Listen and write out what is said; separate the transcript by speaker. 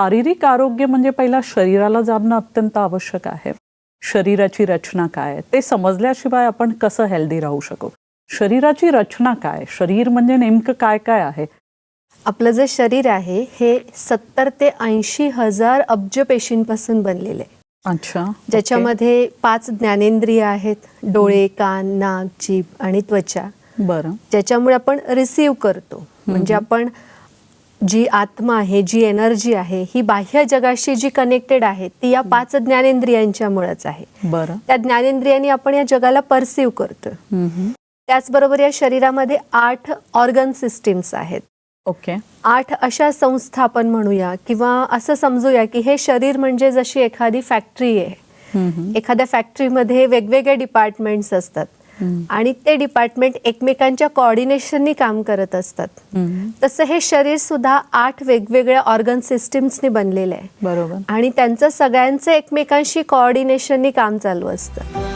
Speaker 1: शारीरिक आरोग्य म्हणजे पहिला शरीराला जाणणं अत्यंत आवश्यक आहे. शरीराची रचना काय आहे? ते समजल्याशिवाय आपण कसं हेल्दी राहू शकू? शरीराची रचना काय? शरीर म्हणजे नेमकं काय काय आहे?
Speaker 2: आपलं जे शरीर आहे हे सत्तर ते ऐंशी हजार अब्ज पेशींपासून बनलेले आहे.
Speaker 1: अच्छा
Speaker 2: ज्याच्यामध्ये पाच ज्ञानेंद्रिय आहेत डोळे कान नाक जीभ आणि त्वचा.
Speaker 1: बरं.
Speaker 2: ज्याच्यामुळे आपण रिसीव करतो. म्हणजे आपण जी आत्मा आहे जी एनर्जी आहे ही बाह्य जगाशी जी कनेक्टेड आहे ती या पाच ज्ञानेंद्रियांच्यामुळेच आहे.
Speaker 1: बरं.
Speaker 2: त्या ज्ञानेंद्रियांनी आपण या जगाला परसिव्ह करतो. त्याचबरोबर या शरीरामध्ये आठ ऑर्गन सिस्टीम्स आहेत.
Speaker 1: ओके.
Speaker 2: आठ अशा संस्था आपण म्हणूया किंवा असं समजूया की हे शरीर म्हणजे जशी एखादी फॅक्टरी आहे. एखाद्या फॅक्टरीमध्ये वेगवेगळे डिपार्टमेंट्स असतात. आणि ते डिपार्टमेंट एकमेकांच्या कॉर्डिनेशननी काम करत असतात. तसं हे शरीर सुद्धा आठ वेगवेगळ्या ऑर्गन सिस्टीम्सनी बनलेलं आहे.
Speaker 1: बरोबर.
Speaker 2: आणि त्यांचं सगळ्यांचं एकमेकांशी कॉर्डिनेशननी काम चालू असतं.